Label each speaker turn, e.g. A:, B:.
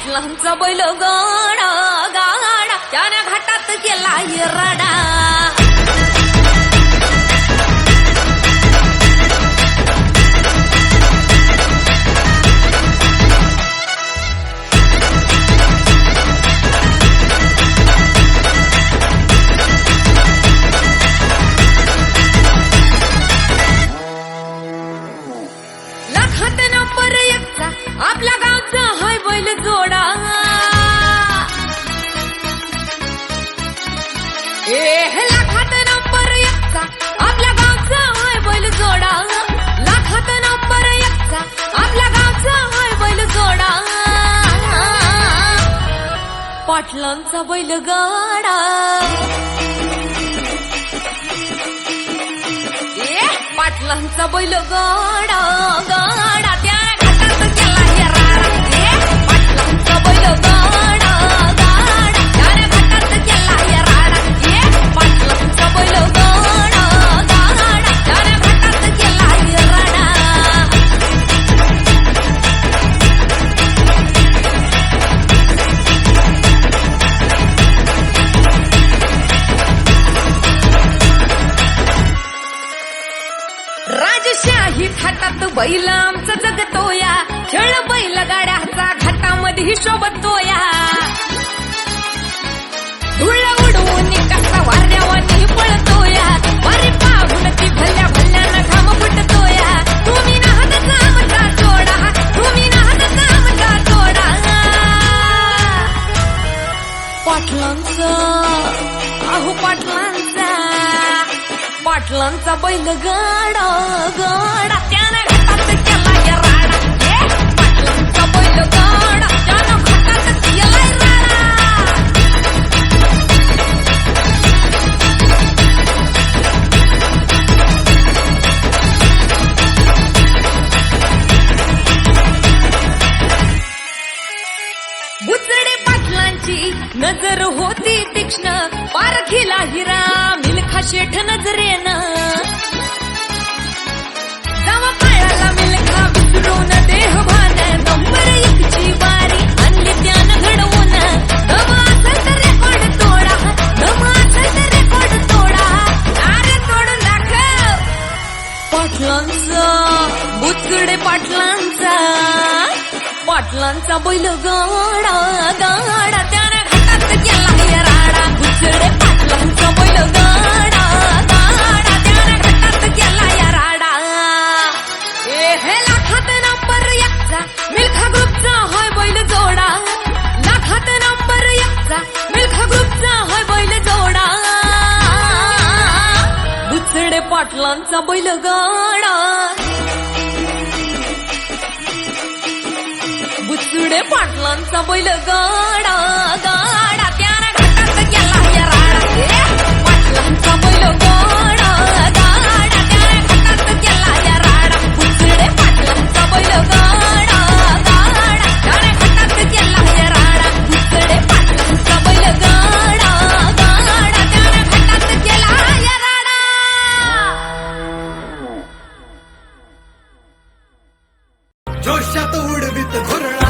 A: पाटलांचा बैल गाडा गाडा त्याने घाटात गेला रडा. पाटलांचा बैल गाडा ए पाटलांचा बैल ही थाटात बैल आमचं जगतोया. खेळ बैल गाड्याचा घाटामध्ये शोभतोया. पाटलांचा बैल गाडा. गाडा त्यानं घाटात केला या राडा पाटलांचा बैल गाडा त्यानं केला राडा. बुचडे पाटलांची नजर होती तीक्ष्ण. पाटलांचा बैल गाडा गाडा. त्याने घाटात गेला राडा. बुचडे पाटलांचा बैल गाडा गाडा. त्याने घाटात गेला या राडा. ए हे लाखात नंबर एकचा मिल्खा ग्रुपचा होय बैल जोडा. लाखात नंबर एकचा मिल्खा ग्रुपचा होय बैल जोडा. बुचडे पाटलांचा बैल गाडा. बुचुडे बैल गाडा गाडा त्याने घाटात गेला या राडा ए, पाटलांचा बैल गाडा गाडा घाटात गेला या राडा. बुचुडे पाटलांचा बैल गाडा गाडा घाटात गेला या राडा. पाटलांचा बैल गाडा गाडा घाटात गेला या राडा.
B: जोशात उडवीत घुरळा.